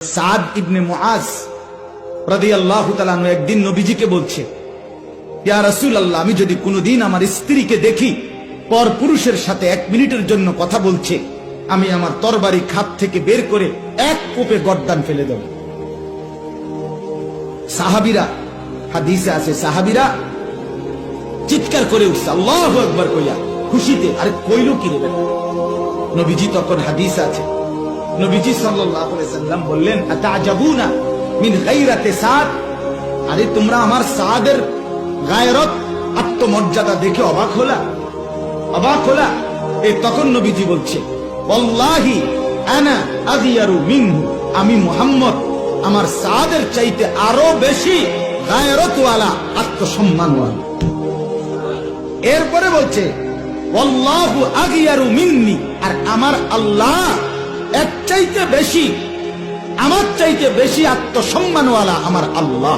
সাদ ইবনে মুআজ রাদিয়াল্লাহু তাআলা একদিন নবীজিকে বলছে, ইয়া রাসূলুল্লাহ, আমি যদি কোনোদিন আমার স্ত্রীকে দেখি, পর পুরুষের সাথে এক মিনিটের জন্য কথা বলছে, আমি আমার তরবারি খাপ থেকে বের করে এক কোপে গর্দান ফেলে দেব। সাহাবিরা, হাদিসে আছে, সাহাবিরা চিৎকার করে উঠছে, আল্লাহ একবার কইয়া খুশিতে, আরে কইল কি রে নবীজি তখন হাদিস আছে নবীজি সাল্লাম বললেন আরে, তোমরা আমার সাদের গায়রত আত্মমর্যাদা দেখে অবাক হলা। অবাক হলা। এ তখন নবীজি বলছে আমি মুহাম্মদ, আমার সাদের চাইতে আরও বেশি গায়রতওয়ালা, আত্মসম্মানওয়ালা। এরপরে বলছে আর আমার আল্লাহ এর চাইতে বেশি আমার চাইতে বেশি আত্মসম্মানওয়ালা আমার আল্লাহ।